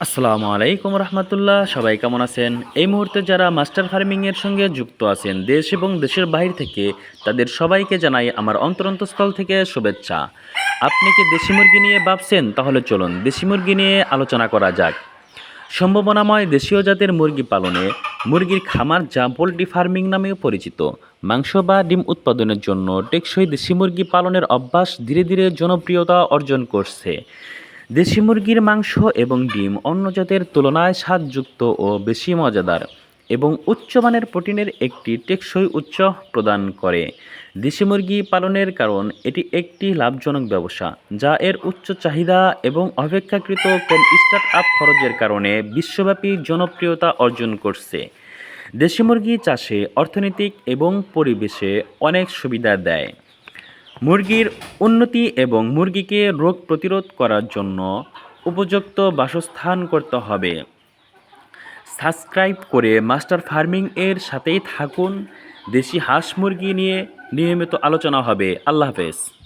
আসসালামু আলাইকুম রহমতুল্লাহ। সবাই কেমন আছেন? এই মুহূর্তে যারা মাস্টার ফার্মিংয়ের সঙ্গে যুক্ত আছেন, দেশ এবং দেশের বাইরে থেকে, তাদের সবাইকে জানাই আমার অন্তরন্তস্থল থেকে শুভেচ্ছা। আপনি কি দেশি মুরগি নিয়ে ভাবছেন? তাহলে চলুন দেশি মুরগি নিয়ে আলোচনা করা যাক। সম্ভাবনাময় দেশীয় জাতের মুরগি পালনে মুরগির খামার যা পোলট্রি ফার্মিং নামেও পরিচিত। মাংস বা ডিম উৎপাদনের জন্য টেকসই দেশি মুরগি পালনের অভ্যাস ধীরে ধীরে জনপ্রিয়তা অর্জন করছে। দেশি মুরগির মাংস এবং ডিম অন্য জাতের তুলনায় স্বাদযুক্ত ও বেশি মজাদার এবং উচ্চমানের প্রোটিনের একটি টেকসই উচ্চ প্রদান করে। দেশি মুরগি পালনের কারণ এটি একটি লাভজনক ব্যবসা, যা এর উচ্চ চাহিদা এবং অপেক্ষাকৃত কম স্টার্ট আপ খরচের কারণে বিশ্বব্যাপী জনপ্রিয়তা অর্জন করছে। দেশি মুরগি চাষে অর্থনৈতিক এবং পরিবেশে অনেক সুবিধা দেয়। মুরগির উন্নতি এবং মুরগিকে রোগ প্রতিরোধ করার জন্য উপযুক্ত বাসস্থান করতে হবে। সাবস্ক্রাইব করে মাস্টার ফার্মিং এর সাথেই থাকুন। দেশি হাঁস মুরগি নিয়ে নিয়মিত আলোচনা হবে। আল্লাহ হাফেজ।